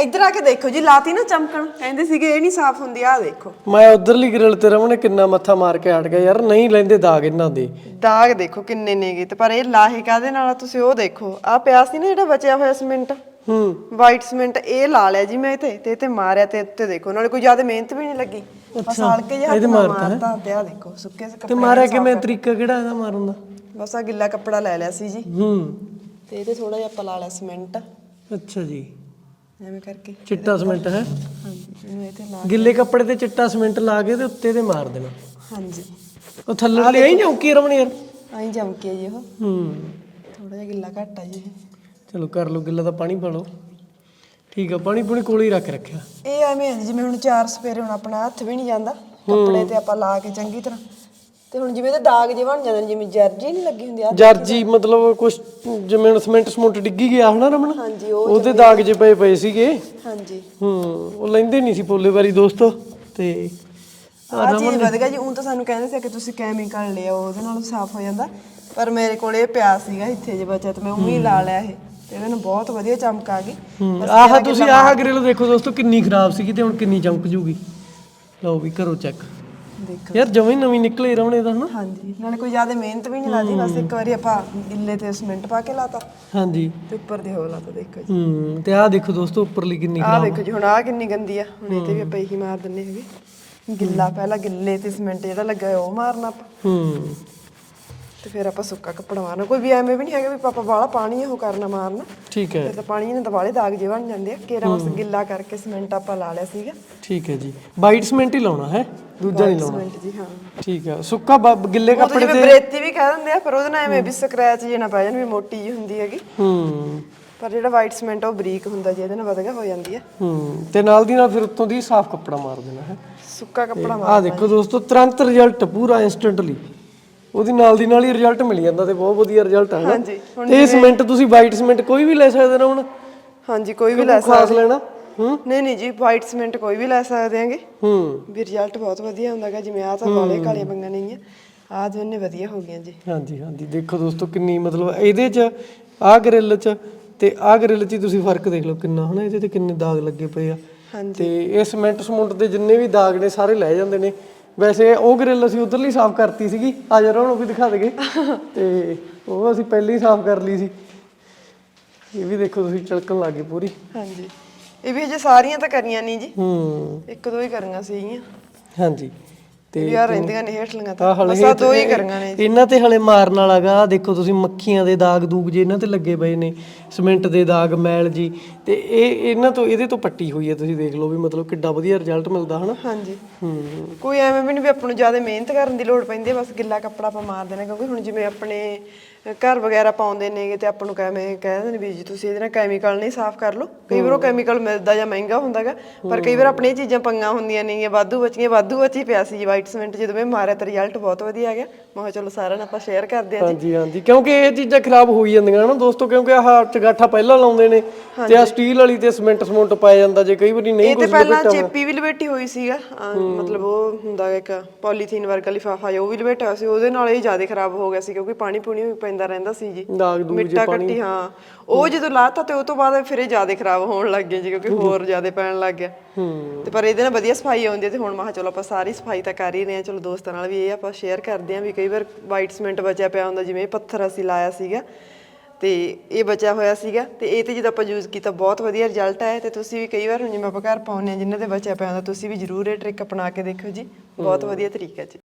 ਇੱਧਰ ਆ ਕੇ ਦੇਖੋ ਜੀ ਲਾਤੀ ਨਾ ਚਮਕਣ। ਕਹਿੰਦੇ ਸੀਗੇ ਇਹ ਨਹੀਂ ਸਾਫ਼ ਹੁੰਦੀ ਆ ਦੇਖੋ। ਮੈਂ ਉਧਰਲੀ ਗ੍ਰਿਲ ਤੇ ਰਮਣੇ ਕਿੰਨਾ ਮੱਥਾ ਮਾਰ ਕੇ ਹਟ ਗਿਆ ਯਾਰ ਨਹੀਂ ਲੈਂਦੇ ਦਾਗ ਇਹਨਾਂ ਦੇ। ਦਾਗ ਦੇਖੋ ਕਿੰਨੇ ਨੇਗੇ ਤੇ ਪਰ ਇਹ ਲਾਹੇ ਕਾਦੇ ਨਾਲ ਆ ਤੁਸੀਂ ਉਹ ਦੇਖੋ। ਆ ਪਿਆ ਸੀ ਨਾ ਜਿਹੜਾ ਬਚਿਆ ਹੋਇਆ ਸੀਮੈਂਟ? ਹੂੰ। ਵਾਈਟ ਸੀਮੈਂਟ ਇਹ ਲਾ ਲਿਆ ਜੀ ਮੈਂ ਤੇ ਤੇ ਤੇ ਮਾਰਿਆ ਤੇ ਉੱਤੇ ਦੇਖੋ ਨਾਲੇ ਕੋਈ ਜ਼ਿਆਦਾ ਮਿਹਨਤ ਵੀ ਨਹੀਂ ਲੱਗੀ। ਬਸ ਹਲਕੇ ਜਿਹਾ ਹੱਥ ਨਾਲ ਮਾਰਤਾ ਤੇ ਆ ਦੇਖੋ ਸੁੱਕੇ ਜਿਹੇ ਤੇ ਕੱਪੜੇ ਮਾਰਿਆ ਕਿਵੇਂ ਤਰੀਕਾ ਕਿਹੜਾ ਇਹਦਾ ਮਾਰਨ ਦਾ? ਬਸ ਆ ਗਿੱਲਾ ਕੱਪੜਾ ਲੈ ਲਿਆ ਸੀ ਜੀ। ਹੂੰ। ਤੇ ਇਹਦੇ ਥੋੜਾ ਜਿਹਾ ਆਪਾਂ ਲਾ ਲਿਆ ਸੀਮੈਂਟ। ਅੱਛਾ ਜੀ। ਐਵੇਂ ਕਰਕੇ। ਚਿੱਟਾ ਸੀਮੈਂਟ ਹੈ। ਹਾਂਜੀ ਇਹਨੂੰ ਇਹ ਤੇ ਲਾ ਗਿੱਲੇ ਕੱਪੜੇ ਤੇ ਚਿੱਟਾ ਸੀਮੈਂਟ ਲਾ ਕੇ ਤੇ ਉੱਤੇ ਤੇ ਮਾਰ ਦੇਣਾ। ਹਾਂਜੀ। ਉਹ ਥੱਲੇ ਲਈ ਆਈ ਜਾਂਕੀ ਰਮਣ ਯਾਰ? ਆਈ ਜਮਕੇ ਜੀ ਉਹ। ਹੂੰ। ਥੋੜਾ ਜਿਹਾ ਗਿੱਲਾ ਘੱਟ ਆ ਜੀ ਇਹ। ਚਲੋ ਕਰ ਲਓ ਗਿੱਲਾ ਦਾ ਪਾਣੀ ਪਾ ਲਓ। ਠੀਕ ਆ ਪਾਣੀ ਪੂਣੀ ਕੋਲ ਹੀ ਰੱਖ ਰੱਖਿਆ। ਇਹ ਐਵੇਂ ਹੈ ਜੀ, ਜਿਵੇਂ ਹੁਣ ਚਾਰ ਸਪੇਰੇ ਹੁਣ ਆਪਣਾ ਹੱਥ ਵੀ ਨਹੀਂ ਜਾਂਦਾ ਕੱਪੜੇ ਤੇ ਆਪਾਂ ਲਾ ਕੇ ਚੰਗੀ ਤਰ੍ਹਾਂ ਤੇ ਹੁਣ ਜਿਵੇਂ ਤੇ ਦਾਗ ਜਿਹੇ ਬਣ ਜਾਂਦੇ ਨੇ ਜਿਵੇਂ ਜਰਜੀ ਨਹੀਂ ਲੱਗੀ ਹੁੰਦੀ ਆ ਜਰਜੀ ਮਤਲਬ ਕੁਛ ਜਿਵੇਂ ਹੁਣ ਸਮਿੰਟ ਸਮੁੰਟ ਡਿੱਗੀ ਗਿਆ ਹਨਾ ਰਮਣ ਹਾਂਜੀ ਉਹ ਉਹਦੇ ਦਾਗ ਜੇ ਪਏ ਪਏ ਸੀਗੇ। ਹਾਂਜੀ। ਹੂੰ ਉਹ ਲੈਂਦੇ ਨਹੀਂ ਸੀ ਪੋਲੇ ਵਾਰੀ ਦੋਸਤੋ ਤੇ ਆ ਚੀਜ਼ ਵਧ ਗਿਆ ਜੀ ਉਹ ਤਾਂ ਸਾਨੂੰ ਕਹਿੰਦੇ ਸੀ ਕਿ ਤੁਸੀਂ ਕੈਮੀਕਲ ਲਿਆਓ ਉਹਦੇ ਨਾਲ ਸਾਫ਼ ਹੋ ਜਾਂਦਾ। ਪਰ ਮੇਰੇ ਕੋਲ ਇਹ ਪਿਆ ਸੀਗਾ ਇੱਥੇ ਜੇ ਬਚਿਆ ਤੇ ਮੈਂ ਉਹੀ ਲਾ ਲਿਆ ਇਹ ਤੇ ਇਹਦੇ ਨਾਲ ਬਹੁਤ ਵਧੀਆ ਚਮਕ ਆ ਗਈ। ਹੂੰ, ਆਹ ਤੁਸੀਂ ਆਹ ਗ੍ਰਿਲ ਦੇਖੋ ਦੋਸਤੋ ਕਿੰਨੀ ਖਰਾਬ ਸੀਗੀ ਤੇ ਹੁਣ ਕਿੰਨੀ ਚਮਕ ਜੂਗੀ। ਲਓ ਵੀ ਕਰੋ ਚੈੱਕ ਦੇਖੋ। ਯਾਰ ਜਮੀ ਨਵੀਂ ਨਿਕਲੇ ਰਮਣੇ ਦਾ ਹਨਾ? ਹਾਂਜੀ ਨਾਲੇ ਕੋਈ ਜ਼ਿਆਦਾ ਮਿਹਨਤ ਵੀ ਨਹੀਂ ਲਾਦੀ ਬਸ ਇੱਕ ਵਾਰੀ ਆਪਾਂ ਗਿੱਲੇ ਤੇ ਸਿਮੈਂਟ ਪਾ ਕੇ ਲਾਤਾ। ਹਾਂਜੀ। ਤੇ ਉੱਪਰ ਦੇ ਹੋ ਲਾਤਾ ਦੇਖੋ ਜੀ। ਹੂੰ ਤੇ ਆਹ ਦੇਖੋ ਦੋਸਤੋ ਉੱਪਰਲੀ ਕਿੰਨੀ ਆਹ ਦੇਖੋ ਜੀ ਹੁਣ ਆਹ ਕਿੰਨੀ ਗੰਦੀ ਆ। ਹੁਣ ਇਹ ਤੇ ਵੀ ਆਪਾਂ ਇਹੀ ਮਾਰ ਦਿੰਨੇ ਹੈਗੇ। ਗਿੱਲਾ ਪਹਿਲਾਂ ਗਿੱਲੇ ਤੇ ਸਿਮੈਂਟ ਜਿਹੜਾ ਲੱਗਾ ਉਹ ਮਾਰਨਾ ਆਪਾਂ। ਹੂੰ। ਤੇ ਫਿਰ ਆਪਾਂ ਸੁੱਕਾ ਕੱਪੜਾ ਮਾਰਨਾ। ਕੋਈ ਵੀ ਐਵੇਂ ਵੀ ਨਹੀਂ ਹੈਗਾ ਵੀ ਪਾਪਾ ਵਾਲਾ ਪਾਣੀ ਉਹ ਕਰਨਾ ਮਾਰਨਾ। ਠੀਕ ਹੈ। ਫਿਰ ਤਾਂ ਪਾਣੀ ਨਾਲ ਦਵਾਲੇ ਦਾਗ ਜੇ ਬਣ ਜਾਂਦੇ ਆ। ਕੇਰਾ ਬਸ ਗਿੱਲਾ ਕਰਕੇ ਸਿਮੈਂਟ ਆਪਾਂ ਲਾ ਲਿਆ ਸੀਗਾ। ਠੀਕ ਹੈ ਜੀ। ਵਾਈਟ ਸੀਮੈਂਟ ਹੀ ਲਾਉਣਾ ਹੈ? ਦੂਜਾ ਨਹੀਂ ਲਾਉਣਾ। ਸਿਮੈਂਟ ਜੀ ਹਾਂ। ਠੀਕ ਹੈ। ਸੁੱਕਾ ਗਿੱਲੇ ਤਾਂ ਕੱਪੜੇ ਜਿਵੇਂ ਬਰੇਤੀ ਵੀ ਕਹਿ ਦਿੰਦੇ ਆ ਪਰ ਉਹਦੇ ਨਾਲ ਐਵੇਂ ਵੀ ਸਕ੍ਰੈਚ ਜੇ ਨਾ ਪੈ ਜਾਣ ਵੀ ਮੋਟੀ ਜੀ ਹੁੰਦੀ ਹੈਗੀ। ਹੂੰ। ਪਰ ਜਿਹੜਾ ਵਾਈਟ ਸਿਮੈਂਟ ਉਹ ਬਰੀਕ ਹੁੰਦਾ ਜੀ ਇਹਦੇ ਨਾਲ ਵਧੀਆ ਹੋ ਜਾਂਦੀ ਆ। ਹੂੰ। ਤੇ ਨਾਲ ਦੀ ਨਾਲ ਫਿਰ ਉੱਤੋਂ ਦੀ ਸਾਫ਼ ਕੱਪੜਾ ਮਾਰ ਦੇਣਾ ਹੈ? ਸੁੱਕਾ ਕੱਪੜਾ ਮਾਰ ਆਹ ਦੇਖੋ ਦੋਸਤੋ ਤੁਰੰਤ ਰਿਜ਼ਲਟ ਪੂਰਾ ਇਨਸਟੈਂਟਲੀ ਉਹਦੀ ਨਾਲ ਦੀ ਨਾਲ ਹੀ ਰਿਜ਼ਲਟ ਮਿਲ ਜਾਂਦਾ ਤੇ ਬਹੁਤ ਵਧੀਆ ਰਿਜ਼ਲਟ ਆ ਹਾਂਜੀ, ਤੇ ਇਹ ਸੀਮੈਂਟ ਤੁਸੀਂ ਵਾਈਟ ਸੀਮੈਂਟ ਕੋਈ ਵੀ ਲੈ ਸਕਦੇ ਹੋ ਹੁਣ? ਹਾਂਜੀ ਕੋਈ ਵੀ ਲੈ ਖਾਸ ਲੈਣਾ? ਹੂੰ? ਨਹੀਂ ਨਹੀਂ ਜੀ ਵਾਈਟ ਸਿਮੈਂਟ ਕੋਈ ਵੀ ਲੈ ਸਕਦੇ ਆਂਗੇ ਹੂੰ। ਵੀ ਰਿਜ਼ਲਟ ਬਹੁਤ ਵਧੀਆ ਹੁੰਦਾਗਾ ਜਿਵੇਂ ਆਹ ਤਾਂ ਵਾਲੇ ਕਾਲੀਆਂ ਬੰਗਾਂ ਨਹੀਂ ਆ ਆਹ ਦੋਨੇ ਵਧੀਆ ਹੋ ਗਈਆਂ ਜੀ। ਹਾਂਜੀ ਹਾਂਜੀ ਦੇਖੋ ਦੋਸਤੋ ਕਿੰਨੀ ਮਤਲਬ ਇਹਦੇ ਚ ਆਹ ਗ੍ਰਿਲ ਚ ਤੇ ਆਹ ਗ੍ਰਿਲ ਚ ਹੀ ਤੁਸੀਂ ਫ਼ਰਕ ਦੇਖ ਲਓ ਕਿੰਨਾ ਹਨਾ? ਇਹਦੇ ਤੇ ਕਿੰਨੇ ਦਾਗ ਲੱਗੇ ਪਏ ਆ। ਹਾਂਜੀ। ਤੇ ਇਹ ਸਿਮੈਂਟ ਸਮੁੰਟ ਦੇ ਜਿੰਨੇ ਵੀ ਦਾਗ ਨੇ ਸਾਰੇ ਲੈ ਜਾਂਦੇ ਨੇ। ਵੈਸੇ ਉਹ ਗ੍ਰਿਲ ਅਸੀਂ ਉਧਰਲੀ ਸਾਫ਼ ਕਰਤੀ ਸੀਗੀ। ਆ ਜਰਾ ਉਹਨੂੰ ਵੀ ਦਿਖਾ ਦਗੇ। ਤੇ ਉਹ ਅਸੀਂ ਪਹਿਲੇ ਹੀ ਸਾਫ਼ ਕਰ ਲਈ ਸੀ। ਇਹ ਵੀ ਦੇਖੋ ਤੁਸੀਂ ਚਲਕਣ ਲੱਗੇ ਪੂਰੀ। ਹਾਂਜੀ। ਇਹ ਵੀ ਹਜੇ ਸਾਰੀਆਂ ਤਾਂ ਕਰੀਆਂ ਨਹੀਂ ਜੀ। ਹੂੰ। ਇੱਕ ਦੋ ਹੀ ਕਰੀਆਂ ਸੀਗੀਆਂ। ਹਾਂਜੀ। ਤੇ ਆ ਰਹਿੰਦੀਆਂ ਨੇ ਹੇਠਲੀਆਂ ਤਾਂ ਬਸ ਦੋ ਹੀ ਕਰੀਆਂ ਨੇ ਇਹਨਾਂ ਤੇ ਹਲੇ ਮਾਰਨ ਵਾਲਾਗਾ ਦੇਖੋ ਤੁਸੀਂ ਮੱਖੀਆਂ ਦੇ ਦਾਗ ਦੂਗ ਜੇ ਇਹਨਾਂ ਤੇ ਲੱਗੇ ਪਏ ਨੇ ਸਿਮੈਂਟ ਦੇ ਦਾਗ ਮੈਲ ਜੀ। ਤੇ ਇਹ ਇਹਨਾਂ ਤੋਂ ਇਹਦੇ ਤੋਂ ਪੱਟੀ ਹੋਈ ਹੈ ਤੁਸੀਂ ਦੇਖ ਲਓ ਵੀ ਮਤਲਬ ਕਿੱਡਾ ਵਧੀਆ ਰਿਜ਼ਲਟ ਮਿਲਦਾ ਹਨਾ? ਹਾਂਜੀ। ਹੂੰ। ਕੋਈ ਐਵੇਂ ਵੀ ਨਹੀਂ ਵੀ ਆਪਾਂ ਨੂੰ ਜ਼ਿਆਦਾ ਮਿਹਨਤ ਕਰਨ ਦੀ ਲੋੜ ਪੈਂਦੀ ਹੈ ਬਸ ਗਿੱਲਾ ਕੱਪੜਾ ਆਪਾਂ ਮਾਰ ਦੇਣਾ ਕਿਉਂਕਿ ਹੁਣ ਜਿਵੇਂ ਆਪਣੇ ਘਰ ਵਗੈਰਾ ਪਾਉਂਦੇ ਨੇਗੇ ਤੇ ਆਪਾਂ ਨੂੰ ਕਿਵੇਂ ਕਹਿੰਦੇ ਨੇ ਵੀ ਜੀ ਤੁਸੀਂ ਇਹਦੇ ਨਾਲ ਕੈਮੀਕਲ ਨਹੀਂ ਸਾਫ਼ ਕਰ ਲਓ। ਕਈ ਵਾਰ ਉਹ ਕੈਮੀਕਲ ਮਿਲਦਾ ਜਾਂ ਮਹਿੰਗਾ ਹੁੰਦਾਗਾ ਪਰ ਕਈ ਵਾਰ ਆਪਣੀਆਂ ਚੀਜ਼ਾਂ ਪੰਗਾਂ ਹੁੰਦੀਆਂ ਨੇਗੀਆਂ ਵਾਧੂ ਬਚੀਆਂ ਵਾਧੂ ਬਚੀ ਪਿਆ ਸੀ ਜੀ ਵਾਈਟ ਸੀਮੈਂਟ ਜਦੋਂ ਮੈਂ ਮਾਰਿਆ ਤਾਂ ਰਿਜ਼ਲਟ ਬਹੁਤ ਵਧੀਆ ਆ ਗਿਆ। ਮੈਂ ਕਿਹਾ ਚਲੋ ਸਾਰਿਆਂ ਨਾਲ ਆਪਾਂ ਸ਼ੇਅਰ ਕਰਦੇ ਹਾਂ ਜੀ। ਹਾਂਜੀ ਹਾਂਜੀ। ਕਿਉਂਕਿ ਇਹ ਚੀਜ਼ਾਂ ਖਰਾਬ ਹੋਈ ਜਾਂਦੀਆਂ ਹਨਾ ਦੋਸਤੋ ਕਿਉਂਕਿ ਆਹ ਚਗਾਠਾ ਪਹਿਲਾਂ ਲਾਉਂਦੇ ਨੇ ਤੇ ਆ ਸਟੀਲ ਵਾਲੀ ਤੇ ਸਿਮੈਂਟ ਸਮੁੰਟ ਪਾਇਆ ਜਾਂਦਾ। ਜੇ ਕਈ ਵਾਰੀ ਨਹੀਂ ਇਹ ਤੇ ਪਹਿਲਾਂ ਚੇਪੀ ਵੀ ਲਪੇਟੀ ਹੋਈ ਸੀਗਾ। ਮਤਲਬ ਉਹ ਹੁੰਦਾ ਇੱਕ ਪੋਲੀਥੀਨ ਵਰਗਾ ਲਿਫਾਫਾ ਉਹ ਵੀ ਲਪੇਟਿਆ ਸੀ। ਉਹਦੇ ਨਾਲ ਇਹ ਜ਼ਿਆਦਾ ਖਰਾਬ ਹੋ ਗਿਆ ਸੀ ਕਿਉਂਕਿ ਪਾਣੀ ਪੂਣੀ ਵੀ ਪੈਂਦਾ ਰਹਿੰਦਾ ਸੀ ਜੀ। ਮਿੱਟਾ ਕੱਟੀ ਹਾਂ। ਉਹ ਜਦੋਂ ਲਾਤਾ ਤੇ ਉਹ ਤੋਂ ਬਾਅਦ ਫਿਰ ਇਹ ਜ਼ਿਆਦਾ ਖਰਾਬ ਹੋਣ ਲੱਗ ਗਿਆ ਜੀ ਕਿਉਂਕਿ ਹੋਰ ਜ਼ਿਆਦਾ ਪੈਣ ਲੱਗ ਗਿਆ। ਤੇ ਪਰ ਇਹਦੇ ਨਾਲ ਵਧੀਆ ਸਫ਼ਾਈ ਆਉਂਦੀ ਹੈ ਤੇ ਹੁਣ ਮੈਂ ਕਿਹਾ ਚਲੋ ਆਪਾਂ ਸਾਰੀ ਸਫ਼ਾਈ ਤਾਂ ਕਰ ਹੀ ਰਹੇ ਹਾਂ। ਚਲੋ ਦੋਸਤਾਂ ਨਾਲ ਵੀ ਇਹ ਆਪਾਂ ਸ਼ੇਅਰ ਕਰਦੇ ਹਾਂ ਵੀ ਕਈ ਵਾਰ ਵਾਈਟ ਸਿਮੈਂਟ ਬਚਿਆ ਪਿਆ ਹੁੰਦਾ ਜਿਵੇਂ ਇਹ ਪੱਥਰ ਅਸੀਂ ਲਾਇਆ ਸੀਗਾ ਤੇ ਇਹ ਬਚਿਆ ਹੋਇਆ ਸੀਗਾ ਤੇ ਇਹ ਤੇ ਜਦੋਂ ਆਪਾਂ ਯੂਜ਼ ਕੀਤਾ ਬਹੁਤ ਵਧੀਆ ਰਿਜ਼ਲਟ ਆਇਆ ਤੇ ਤੁਸੀਂ ਵੀ ਕਈ ਵਾਰ ਹੁਣ ਜਿਵੇਂ ਆਪਾਂ ਘਰ ਪਾਉਂਦੇ ਹਾਂ ਜਿਨ੍ਹਾਂ ਦੇ ਬਚਿਆ ਪਿਆ ਹੁੰਦਾ ਤੁਸੀਂ ਵੀ ਜ਼ਰੂਰ ਇਹ ਟ੍ਰਿਕ ਅਪਣਾ ਕੇ ਦੇਖਿਓ ਜੀ। ਬਹੁਤ ਵਧੀਆ ਤਰੀਕਾ ਜੀ।